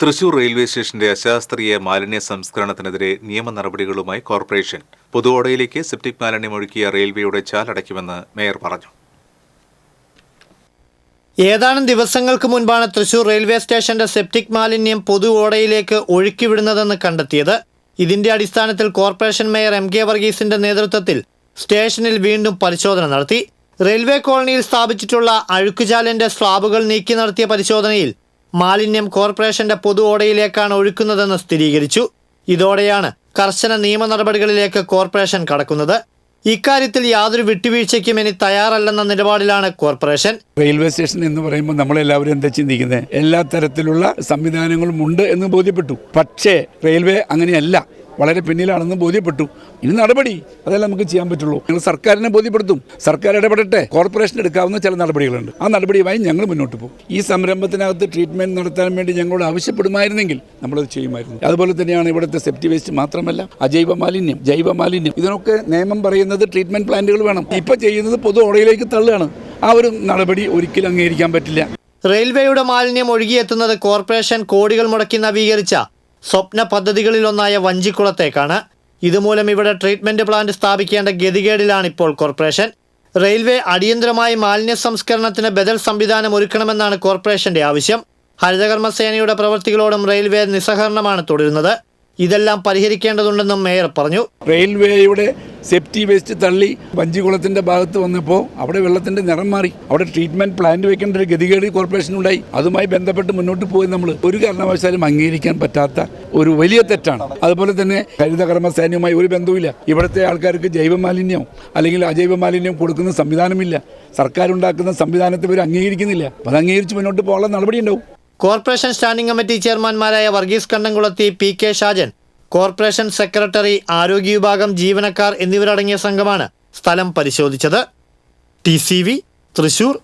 Thrissur railway സ്റ്റേഷന്റെ അശാസ്ത്രീയ മാലിന്യ സംസ്കരണത്തിനെതിരെ നിയമ നടപടികളുമായി കോർപ്പറേഷൻ പൊതുവോടയിലേക്ക് സെപ്റ്റിക് മാലിന്യം ഒഴുക്കിയ റെയിൽവേയുടെ ചാലടയ്ക്കുമെന്ന് മേയർ പറഞ്ഞു. ഏതാനും ദിവസങ്ങൾക്ക് മുൻപാണ് തൃശൂർ റെയിൽവേ സ്റ്റേഷന്റെ സെപ്റ്റിക് മാലിന്യം പൊതു ഓടയിലേക്ക് ഒഴുക്കിവിടുന്നതെന്ന് കണ്ടെത്തിയത്. ഇതിന്റെ അടിസ്ഥാനത്തിൽ കോർപ്പറേഷൻ മേയർ എം കെ വർഗീസിന്റെ നേതൃത്വത്തിൽ സ്റ്റേഷനിൽ വീണ്ടും പരിശോധന നടത്തി. റെയിൽവേ കോളനിയിൽ സ്ഥാപിച്ചിട്ടുള്ള അഴുക്കുചാലിന്റെ സ്ലാബുകൾ നീക്കി നടത്തിയ പരിശോധനയിൽ മാലിന്യം കോർപ്പറേഷന്റെ പൊതു ഓടയിലേക്കാണ് ഒഴുക്കുന്നതെന്ന് സ്ഥിരീകരിച്ചു. ഇതോടെയാണ് കർശന നിയമ നടപടികളിലേക്ക് കോർപ്പറേഷൻ കടക്കുന്നത്. ഇക്കാര്യത്തിൽ യാതൊരു വിട്ടുവീഴ്ചയ്ക്കും ഇനി തയ്യാറല്ലെന്ന നിലപാടിലാണ് കോർപ്പറേഷൻ. റെയിൽവേ സ്റ്റേഷൻ എന്ന് പറയുമ്പോൾ നമ്മളെല്ലാവരും എന്താ ചിന്തിക്കുന്നത്? എല്ലാ തരത്തിലുള്ള സംവിധാനങ്ങളും ഉണ്ട് എന്ന് ബോധ്യപ്പെട്ടു. പക്ഷേ റെയിൽവേ അങ്ങനെയല്ല. വളരെ പിന്നിലാണെന്ന് ബോധ്യപ്പെട്ടു. ഇനി നടപടി അതല്ല നമുക്ക് ചെയ്യാൻ പറ്റുള്ളൂ. ഞങ്ങൾ സർക്കാരിനെ ബോധ്യപ്പെടുത്തും. സർക്കാർ ഇടപെടട്ടെ. കോർപ്പറേഷൻ എടുക്കാവുന്ന ചില നടപടികളുണ്ട്. ആ നടപടിയുമായി ഞങ്ങൾ മുന്നോട്ട് പോകും. ഈ സംരംഭത്തിനകത്ത് ട്രീറ്റ്മെന്റ് നടത്താൻ വേണ്ടി ഞങ്ങളോട് ആവശ്യപ്പെടുമായിരുന്നെങ്കിൽ നമ്മളത് ചെയ്യുമായിരുന്നു. അതുപോലെ തന്നെയാണ് ഇവിടുത്തെ സെപ്റ്റി വേസ്റ്റ് മാത്രമല്ല അജൈവ മാലിന്യം ജൈവ മാലിന്യം ഇതിനൊക്കെ നിയമം പറയുന്നത് ട്രീറ്റ്മെന്റ് പ്ലാന്റുകൾ വേണം. ഇപ്പൊ ചെയ്യുന്നത് പൊതു ഓടയിലേക്ക് തള്ളുകയാണ്. ആ ഒരു നടപടി ഒരിക്കലും അംഗീകരിക്കാൻ പറ്റില്ല. റെയിൽവേയുടെ മാലിന്യം ഒഴുകിയെത്തുന്നത് കോർപ്പറേഷൻ കോടികൾ മുടക്കി നവീകരിച്ച സ്വപ്ന പദ്ധതികളിലൊന്നായ വഞ്ചിക്കുളത്തേക്കാണ്. ഇതുമൂലം ഇവിടെ ട്രീറ്റ്മെന്റ് പ്ലാന്റ് സ്ഥാപിക്കേണ്ട ഗതികേടിലാണ് ഇപ്പോൾ കോർപ്പറേഷൻ. റെയിൽവേ അടിയന്തരമായി മാലിന്യ സംസ്കരണത്തിന് ബദൽ സംവിധാനം ഒരുക്കണമെന്നാണ് കോർപ്പറേഷന്റെ ആവശ്യം. ഹരിതകർമ്മസേനയുടെ പ്രവൃത്തികളോടും റെയിൽവേ നിസ്സഹകരണമാണ് തുടരുന്നത്. ഇതെല്ലാം പരിഹരിക്കേണ്ടതുണ്ടെന്നും മേയർ പറഞ്ഞു. റെയിൽവേയുടെ സേഫ്റ്റി വേസ്റ്റ് തള്ളി വഞ്ചികുളത്തിന്റെ ഭാഗത്ത് വന്നപ്പോൾ അവിടെ വെള്ളത്തിന്റെ നിറം മാറി. അവിടെ ട്രീറ്റ്മെന്റ് പ്ലാന്റ് വെക്കേണ്ട ഒരു ഗതികേട് കോർപ്പറേഷനുണ്ടായി അതുമായി ബന്ധപ്പെട്ട് മുന്നോട്ട് പോയി നമ്മൾ ഒരു കാരണവശാലും അംഗീകരിക്കാൻ പറ്റാത്ത ഒരു വലിയ തെറ്റാണ്. അതുപോലെ തന്നെ ഹരിതകർമ്മ സേനയുമായി ഒരു ബന്ധവുമില്ല. ഇവിടുത്തെ ആൾക്കാർക്ക് ജൈവ മാലിന്യം അല്ലെങ്കിൽ അജൈവ മാലിന്യം കൊടുക്കുന്ന സംവിധാനമില്ല. സർക്കാർ ഉണ്ടാക്കുന്ന സംവിധാനത്തെ ഇവർ അംഗീകരിക്കുന്നില്ല. അത് അംഗീകരിച്ച് മുന്നോട്ട് പോകാനുള്ള നടപടി ഉണ്ടാവും corporation standing committee ചെയർമാൻമാരായ Varghese Kannamkulathi P K Shajan corporation secretary ആരോഗ്യ വിഭാഗം ജീവനക്കാർ എന്നിവരടങ്ങിയ സംഘമാണ് സ്ഥലം പരിശോധിച്ചത്. ടി തൃശൂർ